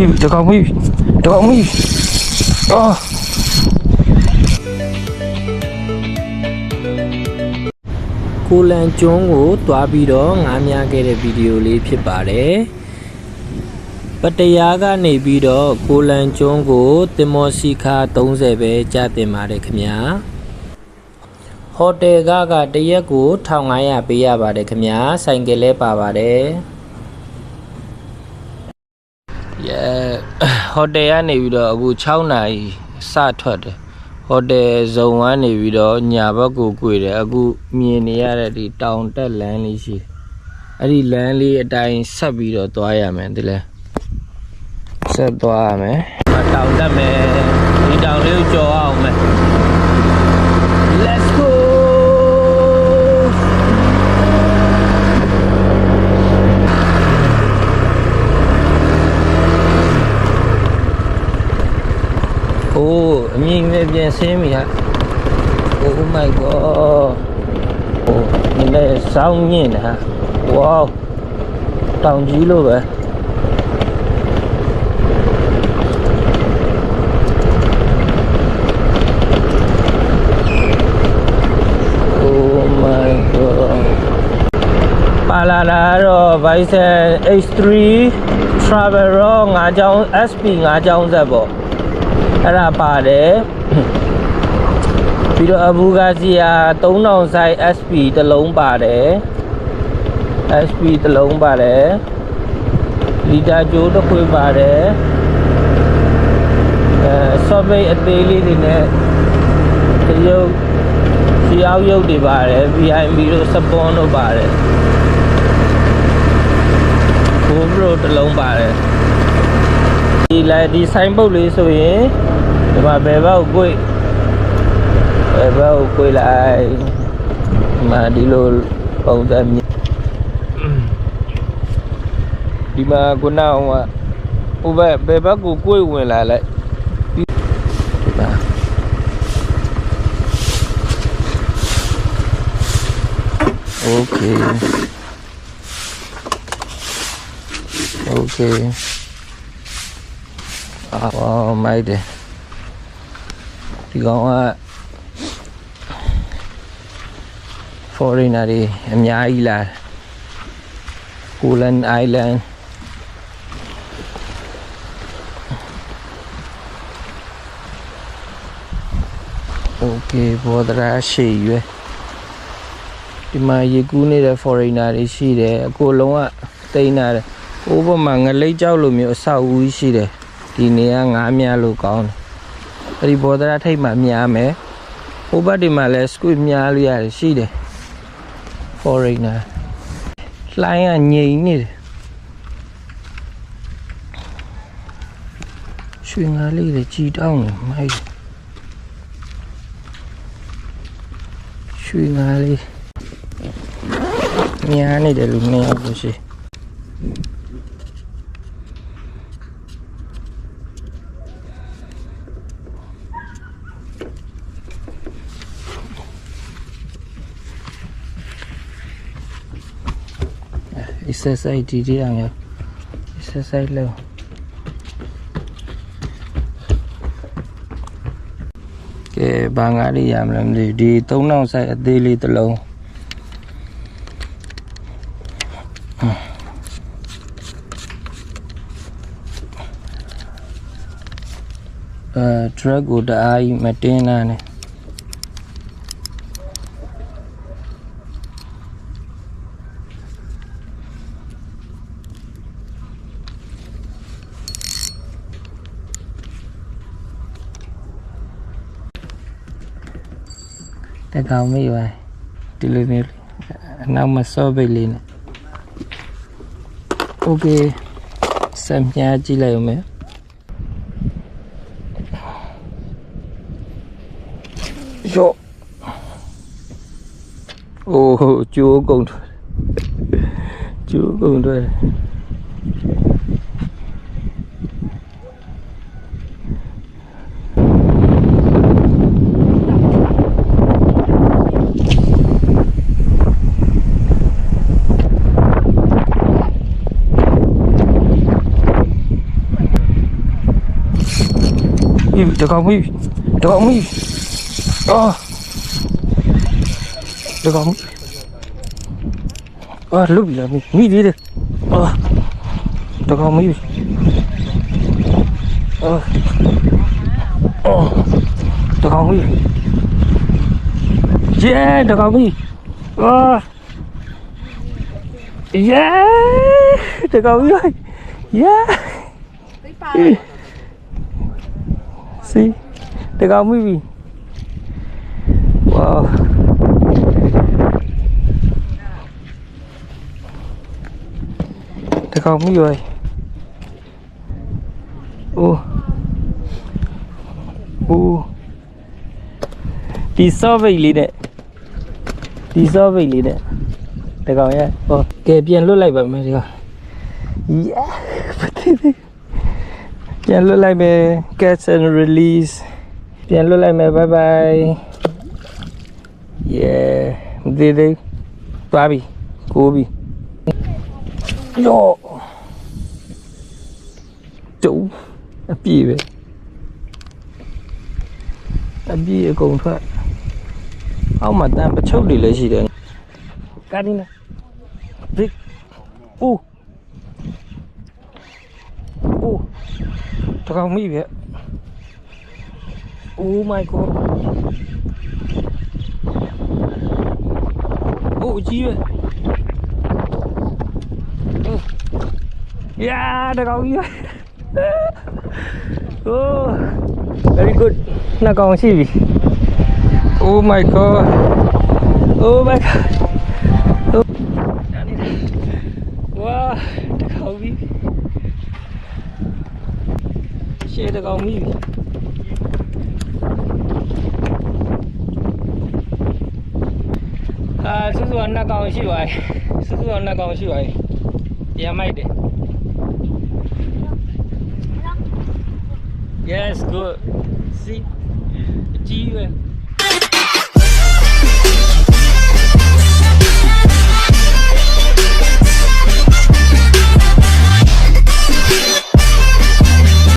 မိပြီတကောင်မိပြီတကောင်မိပြီအော်ကိုလန်ကျွန်းကိုတွားပြီးတော့ငားများခဲ့တဲ့ဗီဒီယိုလေးဖြစ်ပါတယ်ပတရာကနေပြီးတော့ကိုလန်ကျွန်းကိုတင်မောစီခါ30ပဲကြာတင်ပါတယ်ခင်ဗျာဟိုတယ်ကကတရက်ကို1500ပေးရပါတယ်ခင်ဗျာဆိုင်ကယ်လဲပါပါတယ် ရဲဟိုတယ်ကနေပြီးတော့အခု6နာရီစထွက်တယ်ဟိုတယ်ဇုံကနေပြီးတော့ညာဘက်ကို꿰တယ်အခုမြင်နေရတဲ့ဒီတောင်တက်လမ်းလေးရှိတယ်အဲ့ဒီလမ်းလေးအတိုင်းဆက်ပြီးတော့သွားရမယ်ဒီလဲဆက်သွားရမယ်အတောင်တက်မယ်ဒီတောင်လေးကိုကျော်အောင်မယ် Let's go again same vậy. oh my god oh, nhìn đây sao nhìn hả? Wow tàu dữ luôn vậy Palana rồi vậy xe H3 Travel ငါးချောင်း SP ငါးချောင်းဆက်ပေါ့အဲ့ဒါပါတယ် ပြီးတော့အဘူဂါစီယာ3000 size SP တစ်လုံးပါတယ် SP တစ်လုံးပါတယ်လီတာကျိုးတစ်ခွေပါတယ်အဲဆော့ဘေးအသေးလေးတွေနဲ့တရုပ်စီအောင်ရုပ်တွေပါတယ် VIP တို့စပွန်တို့ပါတယ် GoPro တစ်လုံးပါတယ်ဒီလိုက်ဒီဆိုင်ပုတ်လေးဆိုရင်ဒီမှာဘယ်ဘက်ကိုကိုယ် ဘယ်ဘက်ကိုကိုယ်လိုက်ဒီမှာဒီလိုပုံစံမြင်ဒီမှာခုနကဟိုဘက်ဘယ်ဘက်ကိုကိုယ်ဝင်လာလိုက်ဒီမှာโอเคโอเค အာမိုက်တယ်ဒီကောင်က foreigner တွေအများကြီးလာကိုလန်အိုင်လန်โอเคဘောဒရာရှိရွယ်ဒီမှာရေကူးနေတဲ့ foreigner တွေရှိတယ်အကိုလုံးကတိန်းလာတယ်ဟိုဘက်မှာငလိတ်ကြောက်လိုမျိုးအဆောက်အဦကြီးရှိတယ် ဒီနေရာငားများလို့ကောင်းတယ်အဲ့ဒီဘောဒရာထိတ်မှများမယ်ဟိုဘက်ဒီမှာလဲ squid များလို့ရတယ်ရှိတယ် foreigner လှိုင်းကငြိမ်နေတယ်ရွှေငါးလေးတွေကြီးတောင်းနေမိုက်ရွှေငါးလေးများနေတယ်လို့နေအောင်လို့ရှိ exercise ဒီဒီအောင်ရ exercise လုပ်ကဲဘာငါလေးရမလဲမသိဘူးဒီ3000 size အသေးလေးတစ်လုံးအဲ drug ကိုတအားကြီးမတင်းတာနဲ့ တကောင်မိပါဒီလိုမျိုးအနောက်မှာစောပိတ်လေးနဲ့โอเคစံပြကြည့်လိုက်အောင်မယ်ယောအိုးကျိုးကုန်ထွက်ကျိုးကုန်ထွက် မိပြီတကော င်မိပြီတကောင်မိပြီအော်တကောင်မိအာလုတ်ပြီလားမိမိသေးတယ်အာတကောင်မိပြီအာအော်တကောင်မိပြီယေတကောင်မိအာယေတကောင်မိယေ သိပါ စီတကောင်မိပြီဝါတကောင်မိရောအိုးအိုးဒီစောပိတ်လေးနဲ့ဒီစောပိတ်လေးနဲ့တကောင်ရဲ့ဟောကဲပြန်လွတ်လိုက်ပါမယ်ဒီကောင် yeah ပတိသေး ပြန်လွတ်လိုက်မယ် catch and release ပြန်လွတ်လိုက်မယ် bye bye yeah မသေးသေးဘူးသွားပြီကိုးပြီယောကျုံအပြည့်ပဲအပြည့်အကုန်ထွက်အောက်မှာတန်ပချုပ်တွေလည်းရှိတယ်ကာဒီနာဘစ်အိုး အိုးတကောင်မိပဲ Oh my god โอ้အကြီးပဲအိုးယာတကောင်ကြီးပဲ Oh very good နှစ်ကောင်ရှိပြီ Oh my god Oh my god Oh ဝါတကောင်ကြီးရှေ့တ ကောင်မိပြီအာစုစုကနှစ်ကောင်ရှိပါပြီစုစုကနှစ်ကောင်ရှိပါပြီပြန်မိုက်တယ် Yes good see အကြီးပဲ